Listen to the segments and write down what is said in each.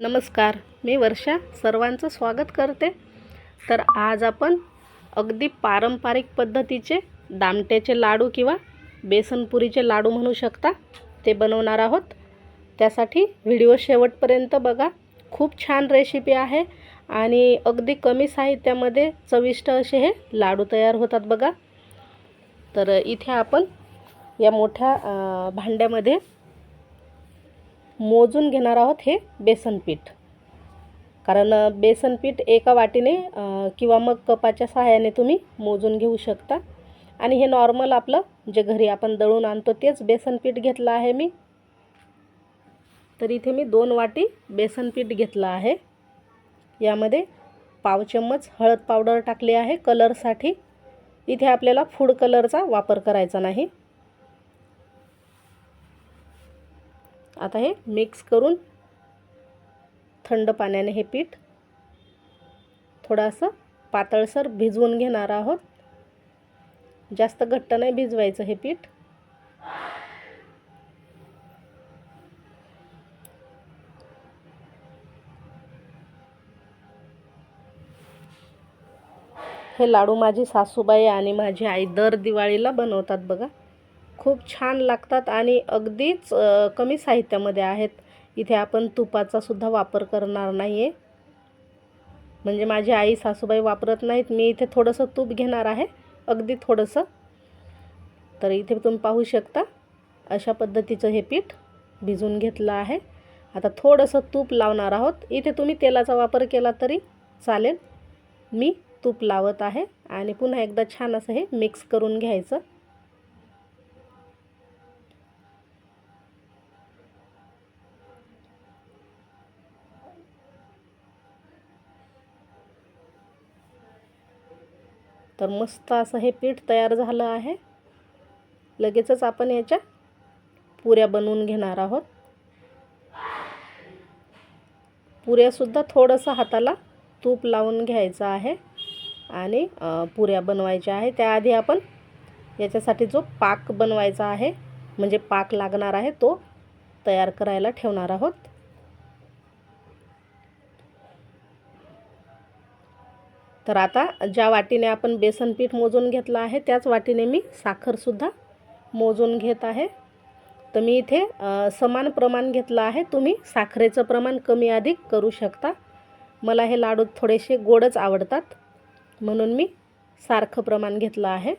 नमस्कार मी वर्षा सर्वांचं स्वागत करते. तर आज आपण अगदी पारंपरिक पद्धतीचे दामट्याचे लाडू किंवा बेसनपुरीचे लाडू म्हणू शकता ते बनवणार आहोत. त्यासाठी व्हिडिओ शेवटपर्यंत बघा. खूप छान रेसिपी आहे आणि अगदी कमी साहित्यामध्ये चविष्ट असे हे लाडू तयार होतात बघा. तर इथे आपण या मोठ्या भांड्यामध्ये मोजून घेणार आहोत हे बेसनपीठ कारण बेसनपीठ बेसन पीठ एका वाटीने किंवा मग कपाच्या सहाय्याने तुम्ही मोजून घेऊ शकता. आणि हे नॉर्मल आपलं जे घरी आपण दळून आणतो तेच बेसन पीठ घेतलं आहे मी. तर इथे मी दोन वाटी बेसनपीठ घेतलं आहे. यामध्ये पाव चम्मच हळद पावडर टाकली आहे कलरसाठी. इथे आपल्याला फूड कलरचा वापर करायचा नाही. आता हे मिक्स करून थंड पाण्याने हे पीठ थोडंसं पातळसर भिजवून घेणार आहोत. जास्त घट्ट नाही भिजवायचं हे पीठ. हे लाडू माझी सासूबाई आणि माझी आई दर दिवाळीला बनवतात बघा. खूप छान लागतात आणि अगदीच कमी साहित्यामध्ये आहेत. इथे आपण तुपाचा सुद्धा वापर करणार नाही आहे म्हणजे माझी आई सासूबाई वापरत नाहीत. मी इथे थोडंसं तूप घेणार आहे. अगदी थोडंसं. तर इथे तुम्ही पाहू शकता. अशा पद्धतीचं हे पीठ भिजून घेतलं आहे. आता थोडंसं तूप लावणार आहोत. इथे तुम्ही तेलाचा वापर केला तरी चालेल. मी तूप लावत आहे. आणि पुन्हा एकदा छान असं हे मिक्स करून घ्यायचं. तर मस्त असं हे पीठ तयार झालं आहे. लगेचच आपण याच्या पुऱ्या बनवून घेणार आहोत. पुऱ्यासुद्धा थोडंसं हाताला तूप लावून घ्यायचं आहे आणि पुऱ्या बनवायच्या आहे. त्याआधी आपण याच्यासाठी जो पाक बनवायचा आहे म्हणजे पाक लागणार आहे तो तयार करायला ठेवणार आहोत. तर आता ज्या वाटीने आपण बेसन पीठ मोजून घेतलं आहे त्याच वाटीने मी साखरसुद्धा मोजून घेत आहे. तर मी इथे समान प्रमाण घेतलं आहे. तुम्ही साखरेचं प्रमाण कमी अधिक करू शकता. मला हे लाडू थोडेसे गोडच आवडतात. म्हणून मी सारखं प्रमाण घेतलं आहे.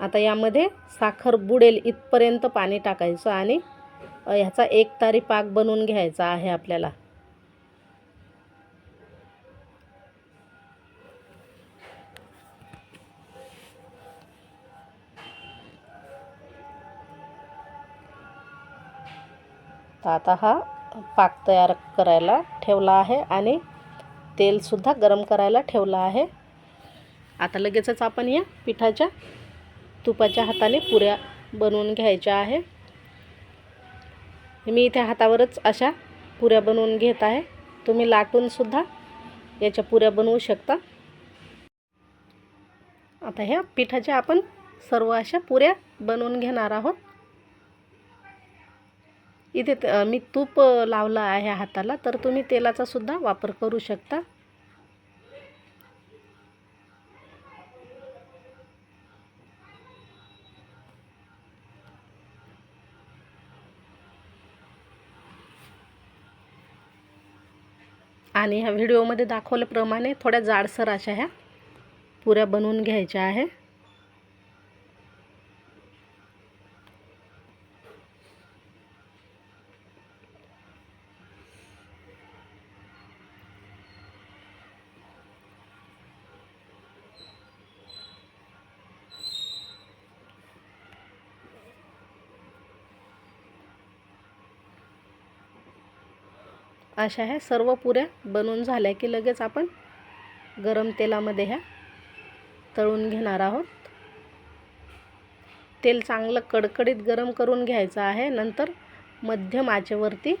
आता यामध्ये साखर बुडेल इथपर्यंत पाणी टाकायचं आणि ह्याचा एक तारी पाक बनवून घ्यायचा आहे आपल्याला. तर आता हा पाक तयार करायला ठेवला आहे आणि तेलसुद्धा गरम करायला ठेवलं आहे. आता लगेचच आपण या पिठाच्या तुपाच्या हाताने पुऱ्या बनवून घ्यायच्या आहे. मी इथे हातावरच अशा पुऱ्या बनवून घेत आहे. तुम्ही लाटूनसुद्धा याच्या पुऱ्या बनवू शकता. आता ह्या पिठाच्या आपण सर्व अशा पुऱ्या बनवून घेणार आहोत. इथे मी तूप लावलं आहे हाताला तर तुम्ही तेलाचा सुद्धा वापर करू शकता. आणि ह्या व्हिडिओमध्ये दाखवल्याप्रमाणे थोड्या जाडसर अशा ह्या पुऱ्या बनवून घ्यायच्या आहे. अशा ह्या सर्व पुऱ्या बनवून झाल्या की लगेच आपण गरम तेलामध्ये ह्या तळून घेणार आहोत. तेल चांगलं कडकडीत गरम करून घ्यायचं आहे. नंतर मध्यम आचेवरती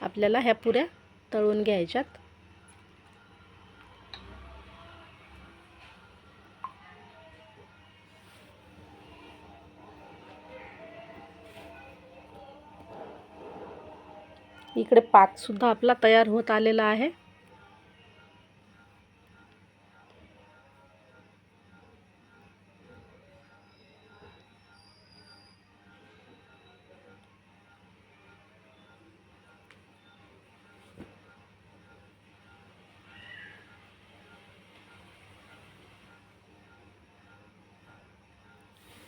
आपल्याला ह्या पुऱ्या तळून घ्यायच्यात. इकडे पाकसुद्धा आपला तयार होत आलेला आहे.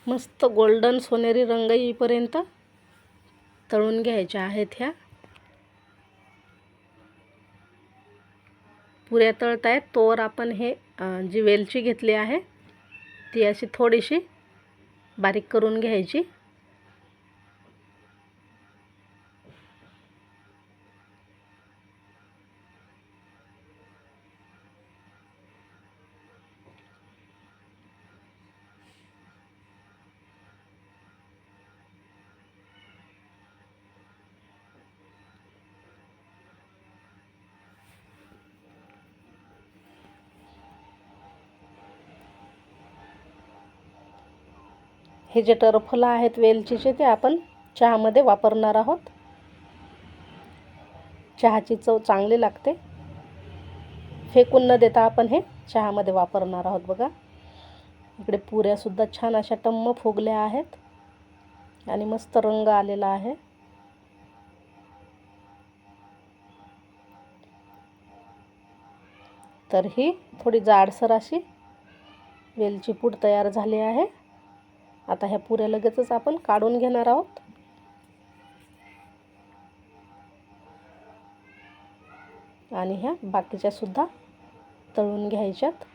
मस्त गोल्डन सोनेरी रंग येईपर्यंत तळून घ्यायच्या आहेत ह्या. पुऱ्या तळत आहेत तोवर आपण हे जी वेलची घेतली आहे ती अशी थोडीशी बारीक करून घ्यायची. हे जे टरफलं आहेत वेलचीचे ते आपण चहामध्ये वापरणार आहोत. चहाची चव चांगली लागते. फेकून न देता आपण हे चहामध्ये वापरणार आहोत बघा. इकडे पुऱ्यासुद्धा छान अशा टम्म फुगल्या आहेत आणि मस्त रंग आलेला आहे. तर ही थोडी जाडसर अशी वेलची पूड तयार झाली आहे. आता ह्या पुऱ्या लगेचच आपण काढून घेणार आहोत. आणि ह्या बाकीच्या सुद्धा तळून घ्यायच्यात.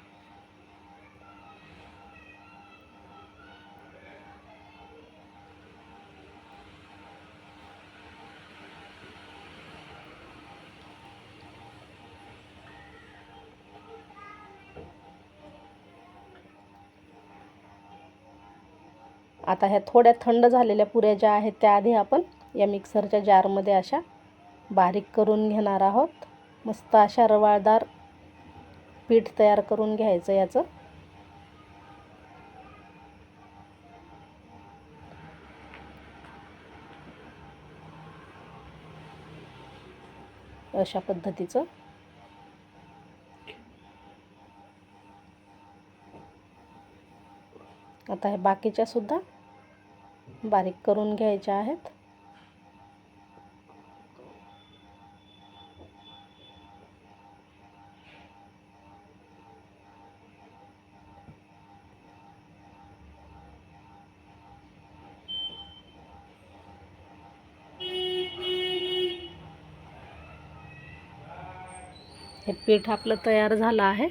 आता ह्या थोड्या थंड झालेल्या पुऱ्या ज्या आहेत त्या आधी आपण या मिक्सरच्या जारमध्ये अशा बारीक करून घेणार आहोत. मस्त अशा रवाळदार पीठ तयार करून घ्यायचं याचं. अशा पद्धतीचं. आता हे बाकीच्या सुद्धा बारीक करून घ्यायच्या आहेत. हे पीठ आपलं तयार झालं आहे.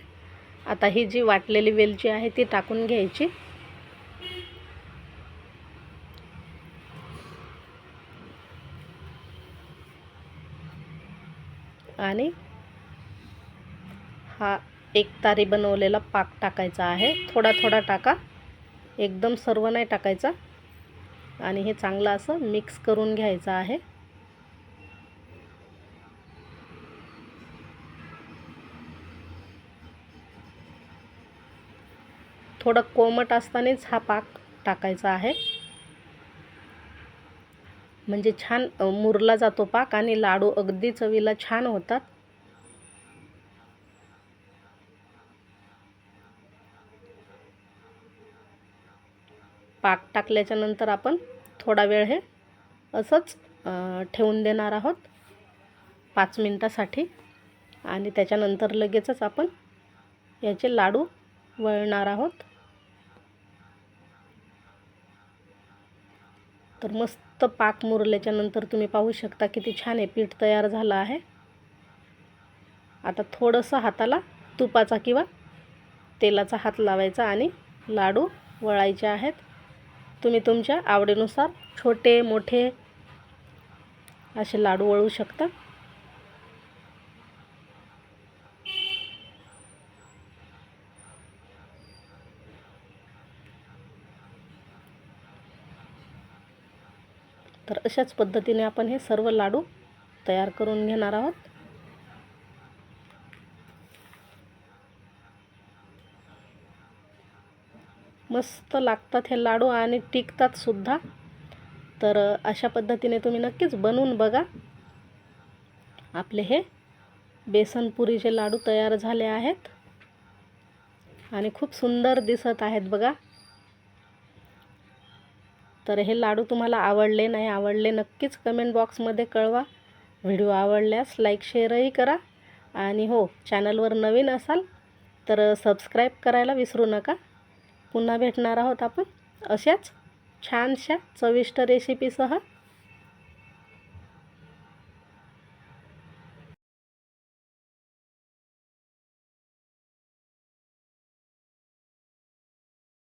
आता ही जी वाटलेली वेलची आहे ती टाकून घ्यायची. आणि हा एक तारी बनवलेला पाक टाकायचा आहे. थोडा थोडा टाका. एकदम सर्व नाही टाकायचा. आणि हे चांगलं असं मिक्स करून घ्यायचं आहे. थोडं कोमट असतानाच हा पाक टाकायचा आहे. म्हणजे छान मुरला जातो पाक आणि लाडू अगदी चवीला छान होतात. पाक टाकल्याच्या नंतर आपण थोडा वेळ हे असंच ठेवून देणार आहोत. पाच मिनटासाठी. आणि त्याच्यानंतर लगेचच आपण याचे लाडू वळणार आहोत. तर मस्त पाक मुरल्याच्यानंतर तुम्ही पाहू शकता किती छान आहे. पीठ तयार झालं आहे. आता थोडंसं हाताला तुपाचा किंवा तेलाचा हात लावायचा आणि लाडू वळायचे आहेत. तुम्ही तुमच्या आवडीनुसार छोटे मोठे असे लाडू वळू शकता. तर अशाच पद्धतीने आपण हे सर्व लाडू तयार करून घेणार आहोत. मस्त लागतात हे लाडू आणि टिकतात सुद्धा. तर अशा पद्धतीने तुम्ही नक्कीच बनवून बघा. आपले हे बेसनपुरीचे लाडू तयार झाले आहेत. आणि खूप सुंदर दिसत आहेत बघा. तर हे लाडू तुम्हाला आवडले नाही आवडले नक्कीच कमेंट बॉक्समध्ये कळवा. व्हिडिओ आवडल्यास लाईक शेअरही करा. आणि हो चॅनलवर नवीन असाल तर सबस्क्राईब करायला विसरू नका. पुन्हा भेटणार आहोत आपण अशाच छानशा चविष्ट रेसिपीसह